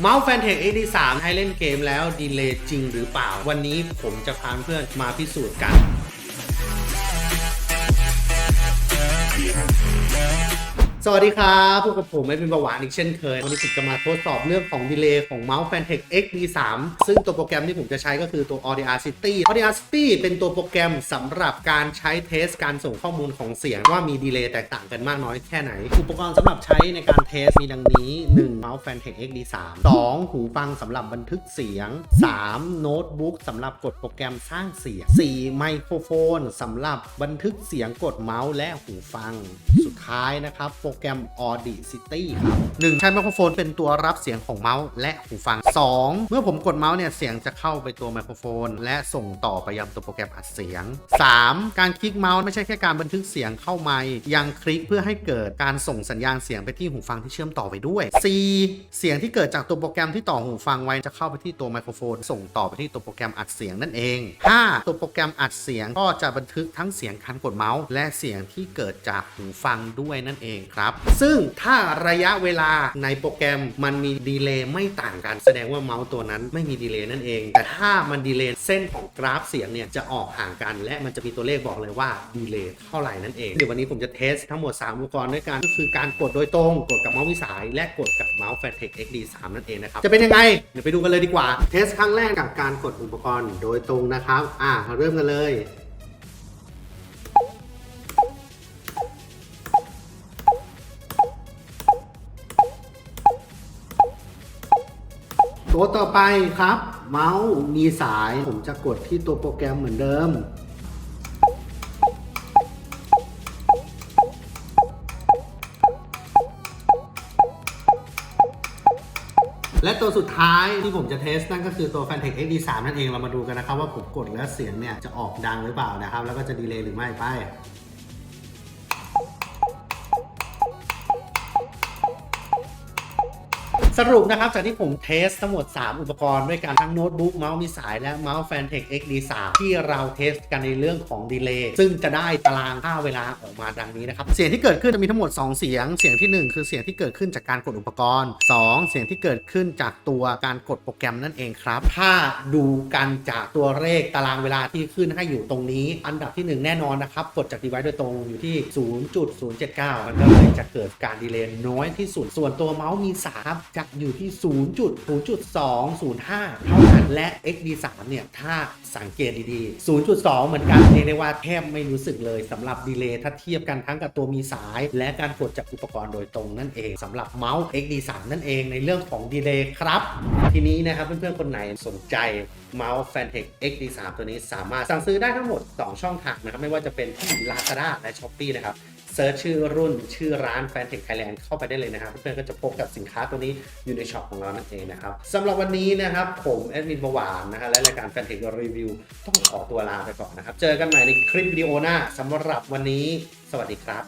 เมาส์แฟนเทค AD3 ให้เล่นเกมแล้วดีเลย์จริงหรือเปล่า วันนี้ผมจะพาเพื่อนมาพิสูจน์กัน สวัสดีครับพบกับผมไม่เป็นเบาหวานอีกเช่นเคย วันนี้ผมจะมาทดสอบเรื่องของดีเลย์ของเมาส์ Fantech XD3 ซึ่งตัวโปรแกรมที่ผมจะใช้ก็คือตัว Audio City Audio City เป็นตัวโปรแกรมสำหรับการใช้เทสการส่งข้อมูลของเสียงว่ามีดีเลย์แตกต่างกันมากน้อยแค่ไหน อุปกรณ์สำหรับใช้ในการเทสมีดังนี้ 1 เมาส์ Fantech XD3 2 หูฟังสำหรับบันทึกเสียง 3 โน้ตบุ๊กสำหรับกดโปรแกรมสร้างเสียง 4 ไมโครโฟนสำหรับบันทึกเสียงกดเมาส์และหูฟัง สุดท้ายนะครับแกรม Audacity ครับ1ใช้ไมโครโฟนเป็นตัวรับเสียงของเมาส์และหูฟัง 2 เมื่อผมกดเมาส์เนี่ย เสียงจะเข้าไปตัวไมโครโฟน และส่งต่อไปยังตัวโปรแกรมอัดเสียง 3 การคลิกเมาส์ไม่ใช่แค่การบันทึกเสียงเข้าไมค์ยังคลิกเพื่อให้เกิดการส่งสัญญาณเสียงไปที่หูฟังที่เชื่อมต่อไปด้วย 4 เสียงที่เกิดจากตัวโปรแกรมที่ต่อหูฟังไว้จะเข้าไปที่ตัวไมโครโฟน ส่งต่อไปที่ตัวโปรแกรมอัดเสียงนั่นเอง 5 ตัวโปรแกรมอัดเสียงก็จะบันทึกทั้งเสียงคันกดเมาส์และเสียงที่เกิดจากหูฟังด้วยนั่นเองครับซึ่งถ้าระยะเวลาในโปรแกรมมันมีดีเลย์ไม่ต่างกัน แสดงว่าเมาส์ตัวนั้นไม่มีดีเลย์นั่นเอง แต่ถ้ามันดีเลย์เส้นของกราฟเสียงเนี่ยจะออกห่างกัน และมันจะมีตัวเลขบอกเลยว่าดีเลย์เท่าไหร่นั่นเองเดี๋ยววันนี้ผมจะเทสทั้งหมด 3 อุปกรณ์ด้วยกันก็คือการกดโดยตรงกดกับเมาส์วิสายและกดกับเมาส์ Fantech XD3 นั่นเองนะครับจะเป็นยังไงเดี๋ยวไปดูกันเลยดีกว่า เทสครั้งแรกกับการกดอุปกรณ์โดยตรงนะครับอ่าเริ่มกันเลย ตัวต่อไปครับ เมาส์มีสาย ผมจะกดที่ตัวโปรแกรมเหมือนเดิม และตัวสุดท้ายที่ผมจะเทสนั่นก็คือตัว Fantech XD3 นั่นเองเรามาดูกันนะครับว่าผมกดแล้วเสียงเนี่ยจะออกดังหรือเปล่านะครับ แล้วก็จะดีเลย์หรือไม่ไป รุปนะครับ จากที่ผมเทสทั้งหมด 3 อุปกรณ์ด้วยกันทั้งโน้ตบุ๊กเมาส์มีสายและเมาส์ Fantech XD3 ที่เราเทสกันในเรื่องของดีเลย์ซึ่งจะได้ตารางค่าเวลาออกมาดังนี้นะครับ เสียงที่เกิดขึ้นจะมีทั้งหมด 2 เสียง เสียงทีหนึ่1 คือเสียงที่เกิดขึ้นจากการกดอุปกรณ์ 2 เสียงที่เกิดขึ้นจากตัวการกดโปรแกรมนั่นเองครับ ถ้าดูกันจากตัวเลขตารางเวลาที่ขึ้นให้อยู่ตรงนี้ อันดับที่ 1 แน่นอนนะครับกดจาก device โดยตรงอยู่ที่ 0.079 มันก็เลยจะเกิดการดีเลย์น้อยที่สุดส่วนตัวเมาส์มีสามจะอยู่ที่ 0.0.205 เท่านั้น และ XD3 เนี่ยถ้าสังเกตดีๆ 0.2 เหมือนกันเรียกได้ว่าแทบไม่รู้สึกเลยสำหรับดีเลย์ถ้าเทียบกันทั้งกับตัวมีสาย และการกดจากอุปกรณ์โดยตรงนั่นเองสำหรับเมาส์ XD3 นั่นเองในเรื่องของดีเลย์ครับ ทีนี้นะครับเพื่อนๆคนไหนสนใจเมาส์ Fantech XD3 ตัวนี้สามารถสั่งซื้อได้ทั้งหมด 2 ช่องทางนะครับไม่ว่าจะเป็นที่ Lazada และ Shopee นะครับ เซิร์ชชื่อรุ่นชื่อร้าน Fantech Thailand เข้าไปได้เลยนะครับ เพื่อนๆก็จะพบกับสินค้าตัวนี้อยู่ในช็อปของเรานั่นเองนะครับสำหรับวันนี้นะครับ ผมแอดมินประวานนะฮะและรายการ Fantech Review ต้องขอตัวลาไปก่อนนะครับ เจอกันใหม่ในคลิปวิดีโอหน้าสำหรับวันนี้ สวัสดีครับ